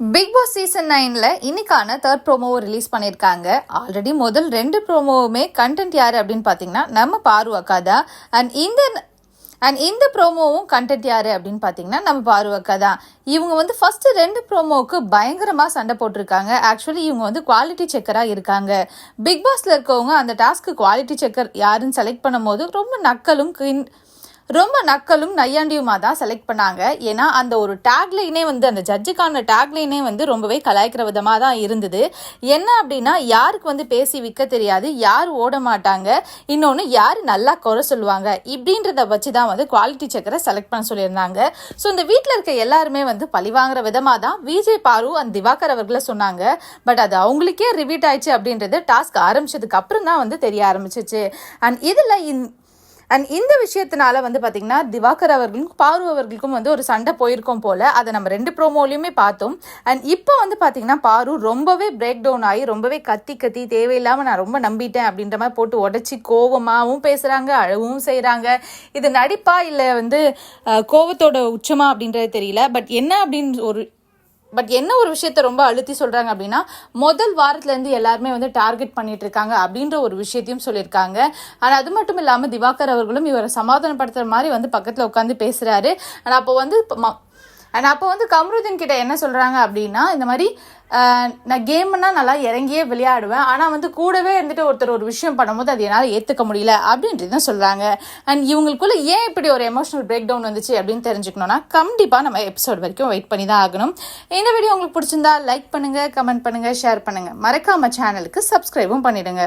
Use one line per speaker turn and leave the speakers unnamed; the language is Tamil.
பிக் பாஸ் சீசன் நைனில் இன்னைக்கான தேர்ட் ப்ரோமோவை ரிலீஸ் பண்ணியிருக்காங்க. ஆல்ரெடி முதல் ரெண்டு ப்ரோமோவுமே கண்டென்ட் யார் அப்படின்னு பார்த்தீங்கன்னா நம்ம பாரு அக்கா தான். அண்ட் இந்த அண்ட் இந்த ப்ரோமோவும் கண்டென்ட் யார் அப்படின்னு பார்த்தீங்கன்னா நம்ம பாரு அக்கா தான். இவங்க வந்து ஃபஸ்ட்டு ரெண்டு ப்ரோமோவுக்கு பயங்கரமாக சண்டை போட்டிருக்காங்க. ஆக்சுவலி இவங்க வந்து குவாலிட்டி செக்கராக இருக்காங்க. பிக் பாஸில் இருக்கவங்க அந்த டாஸ்க்கு குவாலிட்டி செக்கர் யாருன்னு செலக்ட் பண்ணும்போது ரொம்ப நக்கலும் கின் ரொம்ப நக்கலும் நையாண்டியுமா தான் செலக்ட் பண்ணாங்க. ஏன்னா அந்த ஒரு டேக்லைனே வந்து அந்த ஜட்ஜுக்கான டேக்லைனே வந்து ரொம்பவே கலாய்க்கிற விதமாக தான் இருந்தது. என்ன அப்படின்னா யாருக்கு வந்து பேசி விற்க தெரியாது யார் ஓட மாட்டாங்க இன்னொன்று யார் நல்லா குறை சொல்லுவாங்க இப்படின்றத வச்சு தான் வந்து குவாலிட்டி செக்கரை செலக்ட் பண்ண சொல்லியிருந்தாங்க. ஸோ இந்த வீட்டில் இருக்க எல்லாருமே வந்து பழி வாங்குற விதமாக தான் விஜய் பாரு அண்ட் திவாகர் அவர்களை சொன்னாங்க. பட் அது அவங்களுக்கே ரிவீட் ஆயிடுச்சு அப்படின்றது டாஸ்க் ஆரம்பிச்சதுக்கு அப்புறம் தான் வந்து தெரிய ஆரம்பிச்சிச்சு. அண்ட் இதில் இந் அண்ட் இந்த விஷயத்தினால வந்து பார்த்தீங்கன்னா திவாகர் அவர்களுக்கும் பாரு அவர்களுக்கும் வந்து ஒரு சண்டை போயிருக்கோம் போல அதை நம்ம ரெண்டு ப்ரோமோலையுமே பார்த்தோம். அண்ட் இப்போ வந்து பார்த்தீங்கன்னா பாரு ரொம்பவே பிரேக் டவுன் ஆகி ரொம்பவே கத்தி கத்தி தேவையில்லாமல் நான் ரொம்ப நம்பிட்டேன் அப்படின்ற மாதிரி போட்டு உடச்சி கோவமாகவும் பேசுகிறாங்க அழவும் செய்கிறாங்க இது நடிப்பா இல்லை வந்து கோவத்தோட உச்சமா அப்படின்றது தெரியல. பட் என்ன அப்படின்னு ஒரு பட் என்ன ஒரு விஷயத்த ரொம்ப அழுத்தி சொல்கிறாங்க அப்படின்னா முதல் வாரத்துலேருந்து எல்லாருமே வந்து டார்கெட் பண்ணிட்டு இருக்காங்க அப்படின்ற ஒரு விஷயத்தையும் சொல்லியிருக்காங்க. ஆனால் அது மட்டும் இல்லாமல் திவாகர் அவர்களும் இவரை சமாதானப்படுத்துகிற மாதிரி வந்து பக்கத்தில் உட்காந்து பேசுகிறாரு ஆனால் அப்போ வந்து அண்ட் அப்போ வந்து கம்ருதீன் கிட்ட என்ன சொல்கிறாங்க அப்படின்னா இந்த மாதிரி நான் கேம்னா நல்லா இறங்கியே விளையாடுவேன். ஆனால் வந்து கூடவே இருந்துட்டு ஒருத்தர் ஒரு விஷயம் பண்ணும்போது அது என்னால் ஏற்றுக்க முடியல அப்படின்றது தான் சொல்கிறாங்க அண்ட் இவங்களுக்குள்ள ஏன் இப்படி ஒரு எமோஷனல் பிரேக் டவுன் வந்துச்சு அப்படின்னு தெரிஞ்சுக்கணும்னா கண்டிப்பாக நம்ம எபிசோட் வரைக்கும் வெயிட் பண்ணி தான் ஆகணும். இந்த வீடியோ உங்களுக்கு பிடிச்சிருந்தா லைக் பண்ணுங்கள் கமெண்ட் பண்ணுங்கள் ஷேர் பண்ணுங்கள் மறக்காம சேனலுக்கு சப்ஸ்கிரைபும் பண்ணிவிடுங்க